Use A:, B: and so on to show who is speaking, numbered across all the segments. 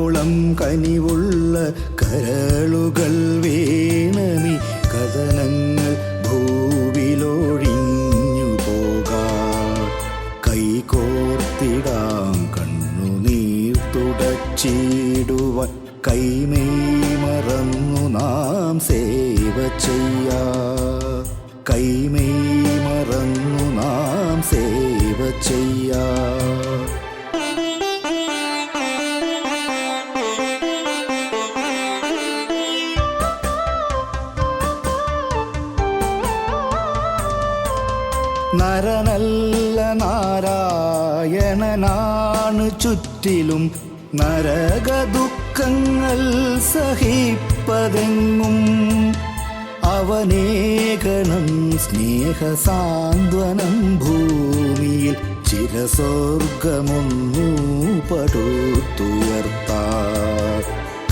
A: കരളോളം കനിവുള്ള കരളുകൾ വേണമി കഥനങ്ങൾ ഭൂവിലൊഴിഞ്ഞു പോകാം. കൈകോർത്തിടാം കണ്ണുനീർ തുടച്ചിടുവ കൈമേ മറന്നു നാം സേവ ചെയ്യാ. കൈമേ മറന്നു നാം സേവ ചെയ്യാ. നരനല്ല നാരായണനാണ് ചുറ്റിലും നരക ദുഃഖങ്ങൾ സഹിപ്പതെങ്ങും. അവനേകണം സ്നേഹസാന്ത്വനം ഭൂമിയിൽ ചിരസ്വർഗമൊന്നു പടുത്തുയർത്താ.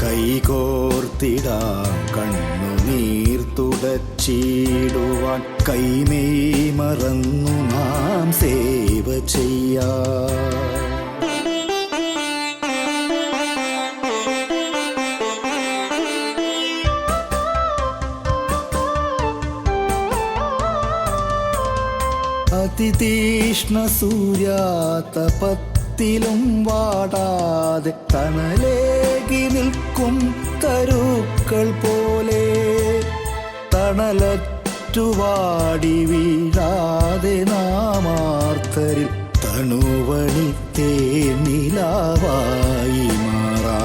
A: കൈകോർത്തിടാം കണ്ണുനീർ തുടച്ചിടുവാൻ കൈമേയ് മറന്നു നാം സേവ ചെയ്യാ. അതിതീഷ്ണ സൂര്യാതപത്തിലും വാടാതെ തണലേകി നിൽക്കും തരുക്കൾ പോലെ. തണലറ്റുവാടി വീഴാതെ നാമാർത്തരിൽ തണുവണി തേനിലാവായി മാറാ.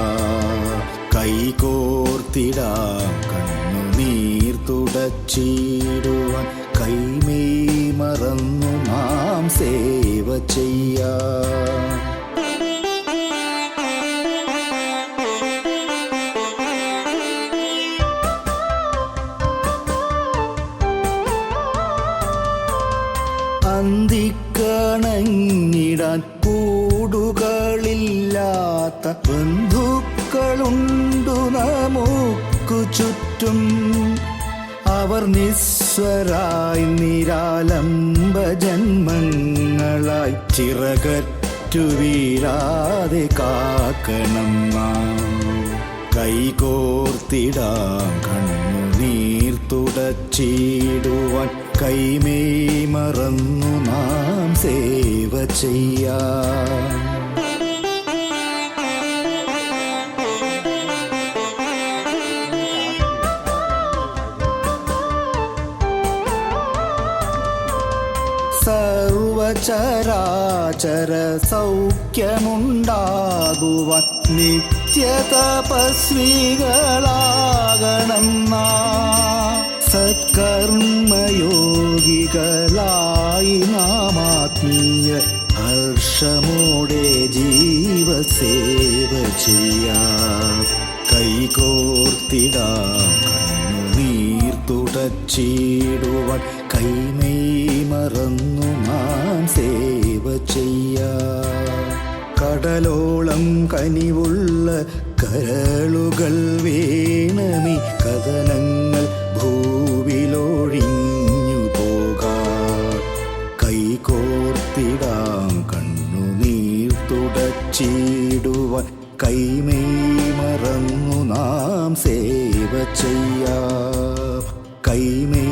A: കൈകോർത്തിടാം കണ്ണുനീർ തുടച്ചിടുവാൻ അന്തിക്കണങ്ങിടാൻ കൂടുകളില്ലാത്ത ബന്ധുക്കളുണ്ടു നമുക്കു ചുറ്റും. അവർ നിസ്വരായി നിരാലംബ ജന്മങ്ങളായി ചിറകറ്റു വീഴാതെ കാക്കണം കൈകോർത്തിടാം കണ്ണുനീർ തുടച്ചിടുവാൻ കൈമേയ് മറന്നു നാം സേവ ചെയ്യാം. സർവചരാചര സൗഖ്യമുണ്ടാകുവാൻ നിത്യതപസ്വികളാകണം. നാം ഹർഷമോടെ ജീവസേവ ചെയ്യാം. കൈകോർത്തിടാം കണ്ണുനീർ തുടച്ചിടുവാൻ. കൈമൈ മറന്നു നാം സേവ ചെയ്യാം. കടലോളം കനിവുള്ള കരളുകൾ വേണമി. കഥനങ്ങൾ ഭൂവിലൊഴിഞ്ഞു തുടച്ചിടുവാൻ കൈമേ മറന്നു നാം സേവ ചെയ്യാം. കൈമേ